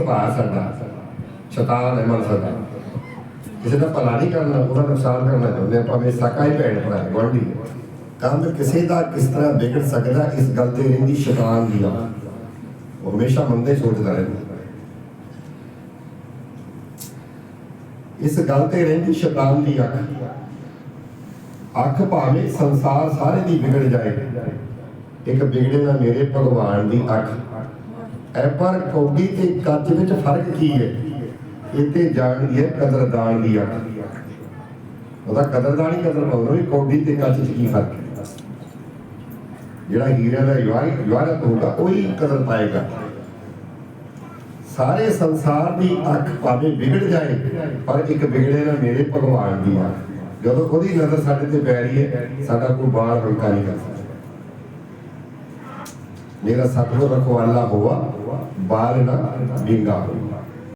ਸੁਭਾਅ ਸਾਡਾ, ਸ਼ੈਤਾਨ ਹੈ ਮਨ ਸਾਡਾ। ਕਿਸੇ ਦਾ ਭਲਾ ਨਹੀਂ ਕਰਨਾ, ਉਹਦਾ ਨੁਕਸਾਨ ਕਰਨਾ ਚਾਹੁੰਦੇ ਆ ਭਾਵੇਂ ਸਕਾ ਹੀ ਭੈਣ ਭਰਾ ਗਵਾਂਢੀ ਕੰਮ ਕਿਸੇ ਦਾ ਕਿਸ ਤਰ੍ਹਾਂ ਵਿਗੜ ਸਕਦਾ, ਇਸ ਗੱਲ ਤੇ ਰਹਿੰਦੀ ਸ਼ੈਤਾਨ ਦੀ ਆ ਉਹ ਹਮੇਸ਼ਾ ਮੰਦੇ ਸੋਚਦਾ ਰਹਿੰਦਾ। ਇਸ ਗੱਲ ਤੇ ਰਹਿੰਦੀ ਸ਼ੈਤਾਨ ਦੀ ਅੱਖ। ਅੱਖ ਭਾਵੇਂ ਸੰਸਾਰ ਸਾਰੇ ਦੀ ਵਿਗੜ ਜਾਏ, ਇੱਕ ਵਿਗੜੇ ਨਾ ਮੇਰੇ ਭਗਵਾਨ ਦੀ ਅੱਖ। ਐ ਪਰ ਕੌਡੀ ਤੇ ਕੱਚ ਵਿੱਚ ਫ਼ਰਕ ਕੀ ਹੈ? ਇਹ ਤੇ ਜਾਣਦੀ ਹੈ ਕਦਰਦਾਨ ਦੀ ਅੱਖ। ਉਹਦਾ ਕਦਰਦਾਨ ਹੀ ਕਦਰ ਪਾਉਂਦਾ ਵੀ ਕੌਡੀ ਤੇ ਕੱਚ 'ਚ ਕੀ ਫ਼ਰਕ ਹੈ? ਜਿਹੜਾ ਹੀਰਿਆਂ ਦਾ ਯਵਾਰ ਹੋਗਾ ਉਹੀ ਕਦਰ ਪਾਏਗਾ। ਸਾਰੇ ਸੰਸਾਰ ਦੀ ਅੱਖ ਭਾਵੇਂ ਵਿਗੜ ਜਾਏ, ਪਰ ਇੱਕ ਵਿਗੜੇ ਨਾ ਮੇਰੇ ਭਗਵਾਨ ਦੀ ਅੱਖ। ਜਦੋਂ ਉਹਦੀ ਨਜ਼ਰ ਸਾਡੇ ਤੇ ਪੈ ਰਹੀ ਹੈ, ਸਾਡਾ ਕੋਈ ਬਾਲ ਹਲਕਾ ਨਹੀਂ ਕਰ ਸਕਦਾ। मेरा सतगुर को अल्लाह हुआ बारना बींगा हुआ